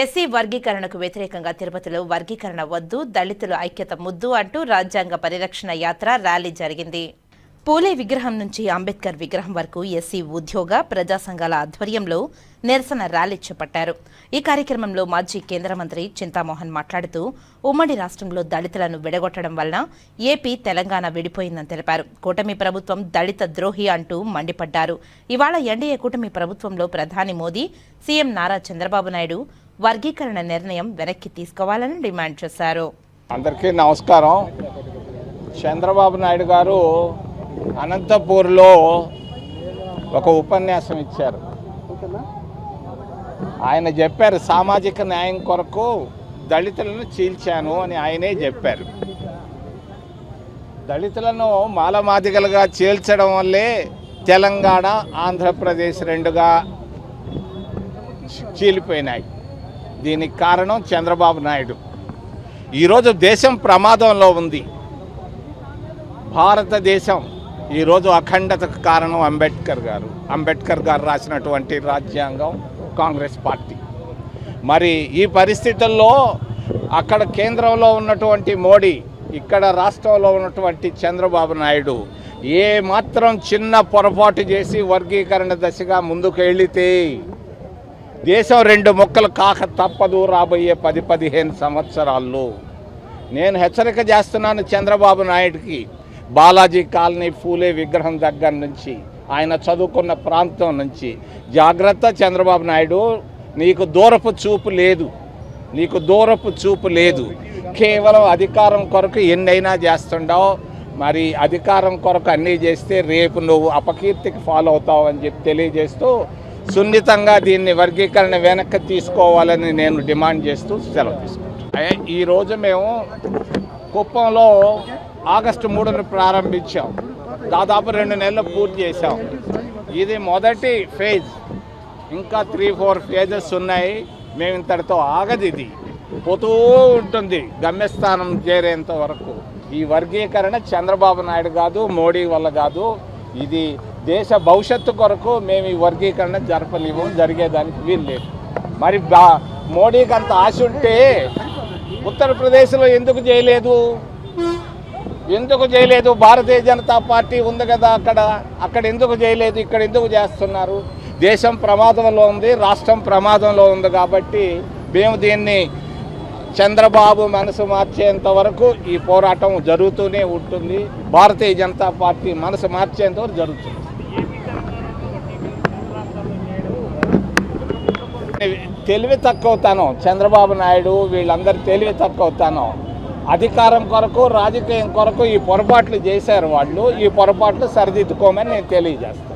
SC వర్గీకరణకు వ్యతిరేకంగా తిరుపతిలో వర్గీకరణ వద్దు దళితుల ఐక్యత ముద్దు అంటూ రాజ్యాంగ పరిరక్షణ యాత్ర ర్యాలీ జరిగింది. పూలే విగ్రహం నుంచి అంబేద్కర్ విగ్రహం వరకు ఎస్సీ ఉద్యోగ ప్రజా సంఘాల ఆధ్వర్యంలో నిరసన ర్యాలీ చేపట్టారు. ఈ కార్యక్రమంలో మాజీ కేంద్ర మంత్రి చింతామోహన్ మాట్లాడుతూ ఉమ్మడి రాష్ట్రంలో దళితులను విడగొట్టడం వలన ఏపీ తెలంగాణ విడిపోయిందని తెలిపారు. కూటమి ప్రభుత్వం దళిత ద్రోహి అంటూ మండిపడ్డారు. ఇవాళ ఎన్డీఏ కూటమి ప్రభుత్వంలో ప్రధాని మోదీ సీఎం నారా చంద్రబాబు నాయుడు వర్గీకరణ నిర్ణయం వెనక్కి తీసుకోవాలని డిమాండ్ చేశారు. అందరికీ నమస్కారం. చంద్రబాబు నాయుడు గారు అనంతపూర్లో ఒక ఉపన్యాసం ఇచ్చారు. ఆయన చెప్పారు సామాజిక న్యాయం కొరకు దళితులను చీల్చాను అని ఆయనే చెప్పారు. దళితులను మాలమాదిగలుగా చీల్చడం వల్లే తెలంగాణ ఆంధ్రప్రదేశ్ రెండుగా చీలిపోయినాయి. దీనికి కారణం చంద్రబాబు నాయుడు. ఈరోజు దేశం ప్రమాదంలో ఉంది. భారతదేశం ఈరోజు అఖండతకు కారణం అంబేద్కర్ గారు. అంబేద్కర్ గారు రాసినటువంటి రాజ్యాంగం కాంగ్రెస్ పార్టీ. మరి ఈ పరిస్థితుల్లో అక్కడ కేంద్రంలో ఉన్నటువంటి మోడీ ఇక్కడ రాష్ట్రంలో ఉన్నటువంటి చంద్రబాబు నాయుడు ఏ మాత్రం చిన్న పొరపాటు చేసి వర్గీకరణ దశగా ముందుకు వెళితే దేశం రెండు మొక్కలు కాక తప్పదు రాబోయే పది పదిహేను సంవత్సరాల్లో. నేను హెచ్చరిక చేస్తున్నాను చంద్రబాబు నాయుడుకి. బాలాజీ కాలనీ ఫూలే విగ్రహం దగ్గర నుంచి ఆయన చదువుకున్న ప్రాంతం నుంచి. జాగ్రత్త చంద్రబాబు నాయుడు నీకు దూరపు చూపు లేదు. నీకు దూరపు చూపు లేదు. కేవలం అధికారం కొరకు ఎన్నైనా చేస్తుండవు. మరి అధికారం కొరకు అన్నీ చేస్తే రేపు నువ్వు అపకీర్తికి ఫాలో అవుతావు అని చెప్పి తెలియజేస్తూ సున్నితంగా దీన్ని వర్గీకరణ వెనక్కి తీసుకోవాలని నేను డిమాండ్ చేస్తూ సెలవు తీసుకుంటాను ఈరోజు మేము కుప్పంలో ఆగస్టు మూడును ప్రారంభించాం. దాదాపు రెండు నెలలు పూర్తి చేశాం. ఇది మొదటి ఫేజ్. ఇంకా త్రీ ఫోర్ ఫేజెస్ ఉన్నాయి. మేము ఇంతటితో ఆగది ఇది. పోతూ ఉంటుంది గమ్యస్థానం చేరేంత వరకు. ఈ వర్గీకరణ చంద్రబాబు నాయుడు కాదు మోడీ వల్ల కాదు. ఇది దేశ భవిష్యత్తు కొరకు మేము ఈ వర్గీకరణ జరపలేము జరిగేదానికి వీలు లేదు మరి బా మోడీకి అంత ఆశ ఉంటే ఉత్తరప్రదేశ్లో ఎందుకు చేయలేదు? ఎందుకు చేయలేదు? భారతీయ జనతా పార్టీ ఉంది కదా అక్కడ అక్కడ ఎందుకు చేయలేదు? ఇక్కడ ఎందుకు చేస్తున్నారు? దేశం ప్రమాదంలో ఉంది రాష్ట్రం ప్రమాదంలో ఉంది కాబట్టి మేము దీన్ని చంద్రబాబు మనసు మార్చేంత వరకు ఈ పోరాటం జరుగుతూనే ఉంటుంది. భారతీయ జనతా పార్టీ మనసు మార్చేంత వరకు జరుగుతుంది. తెలివి తక్కువతనం చంద్రబాబు నాయుడు వీళ్ళందరూ తెలివి తక్కువతనం అధికారం కొరకు రాజకీయం కొరకు ఈ పొరపాట్లు చేశారు వాళ్ళు. ఈ పొరపాట్లు సరిదిద్దుకోమని నేను తెలియజేస్తాను.